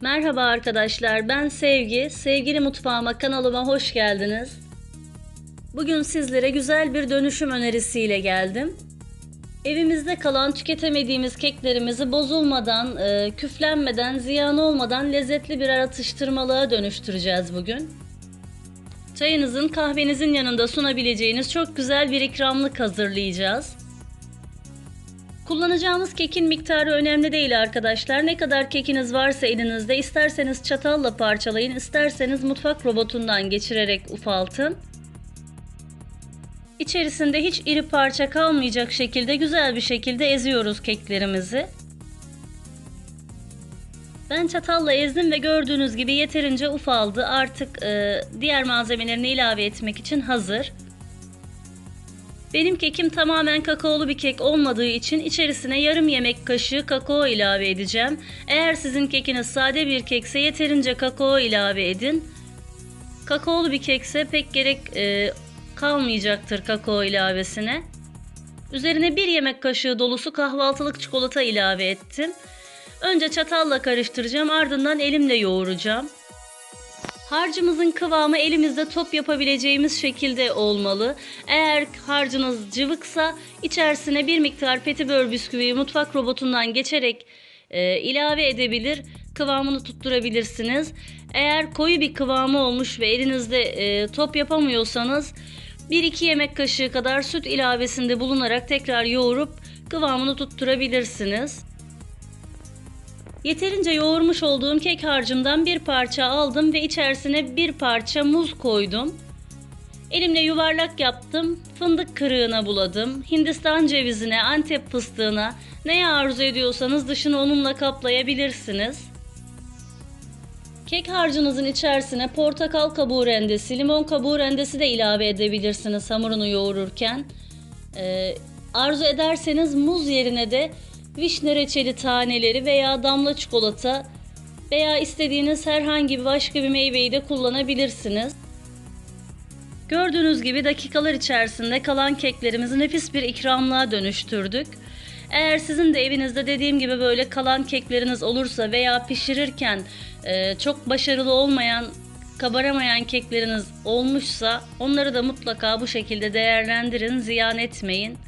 Merhaba arkadaşlar, ben Sevgi. Sevgili Mutfağıma kanalıma hoş geldiniz. Bugün sizlere güzel bir dönüşüm önerisiyle geldim. Evimizde kalan tüketemediğimiz keklerimizi bozulmadan, e, küflenmeden, ziyan olmadan lezzetli bir atıştırmalığa dönüştüreceğiz bugün. Çayınızın, kahvenizin yanında sunabileceğiniz çok güzel bir ikramlık hazırlayacağız. Kullanacağımız kekin miktarı önemli değil arkadaşlar. Ne kadar kekiniz varsa elinizde isterseniz çatalla parçalayın, isterseniz mutfak robotundan geçirerek ufaltın. İçerisinde hiç iri parça kalmayacak şekilde güzel bir şekilde eziyoruz keklerimizi. Ben çatalla ezdim ve gördüğünüz gibi yeterince ufaldı. Artık e, diğer malzemelerini ilave etmek için hazır. Benim kekim tamamen kakaolu bir kek olmadığı için içerisine yarım yemek kaşığı kakao ilave edeceğim. Eğer sizin kekiniz sade bir kekse yeterince kakao ilave edin. Kakaolu bir kekse pek gerek e, kalmayacaktır kakao ilavesine. Üzerine bir yemek kaşığı dolusu kahvaltılık çikolata ilave ettim. Önce çatalla karıştıracağım ardından elimle yoğuracağım. Harcımızın kıvamı elimizde top yapabileceğimiz şekilde olmalı. Eğer harcınız cıvıksa içerisine bir miktar petibör bisküviyi mutfak robotundan geçerek e, ilave edebilir, kıvamını tutturabilirsiniz. Eğer koyu bir kıvamı olmuş ve elinizde e, top yapamıyorsanız 1-2 yemek kaşığı kadar süt ilavesinde bulunarak tekrar yoğurup kıvamını tutturabilirsiniz. Yeterince yoğurmuş olduğum kek harcımdan bir parça aldım ve içerisine bir parça muz koydum. Elimle yuvarlak yaptım, fındık kırığına buladım, hindistan cevizine, antep fıstığına, neye arzu ediyorsanız dışını onunla kaplayabilirsiniz. Kek harcınızın içerisine portakal kabuğu rendesi, limon kabuğu rendesi de ilave edebilirsiniz hamurunu yoğururken. Ee, arzu ederseniz muz yerine de vişne reçeli taneleri veya damla çikolata veya istediğiniz herhangi bir başka bir meyveyi de kullanabilirsiniz. Gördüğünüz gibi dakikalar içerisinde kalan keklerimizi nefis bir ikramlığa dönüştürdük. Eğer sizin de evinizde dediğim gibi böyle kalan kekleriniz olursa veya pişirirken e, çok başarılı olmayan, kabaramayan kekleriniz olmuşsa onları da mutlaka bu şekilde değerlendirin, ziyan etmeyin.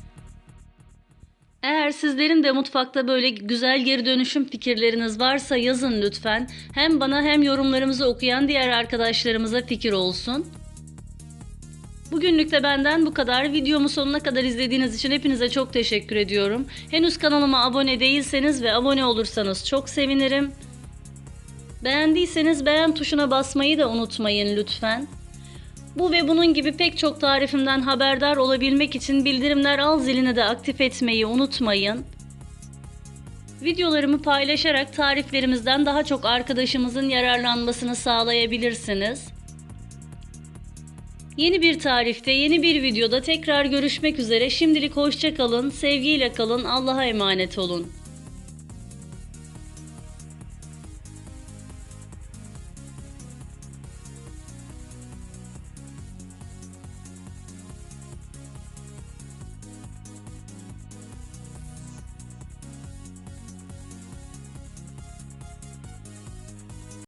Eğer sizlerin de mutfakta böyle güzel geri dönüşüm fikirleriniz varsa yazın lütfen. Hem bana hem yorumlarımızı okuyan diğer arkadaşlarımıza fikir olsun. Bugünlük de benden bu kadar. Videomu sonuna kadar izlediğiniz için hepinize çok teşekkür ediyorum. Henüz kanalıma abone değilseniz ve abone olursanız çok sevinirim. Beğendiyseniz beğen tuşuna basmayı da unutmayın lütfen. Bu ve bunun gibi pek çok tarifimden haberdar olabilmek için bildirimler al zilini de aktif etmeyi unutmayın. Videolarımı paylaşarak tariflerimizden daha çok arkadaşımızın yararlanmasını sağlayabilirsiniz. Yeni bir tarifte, yeni bir videoda tekrar görüşmek üzere. Şimdilik hoşça kalın, sevgiyle kalın, Allah'a emanet olun.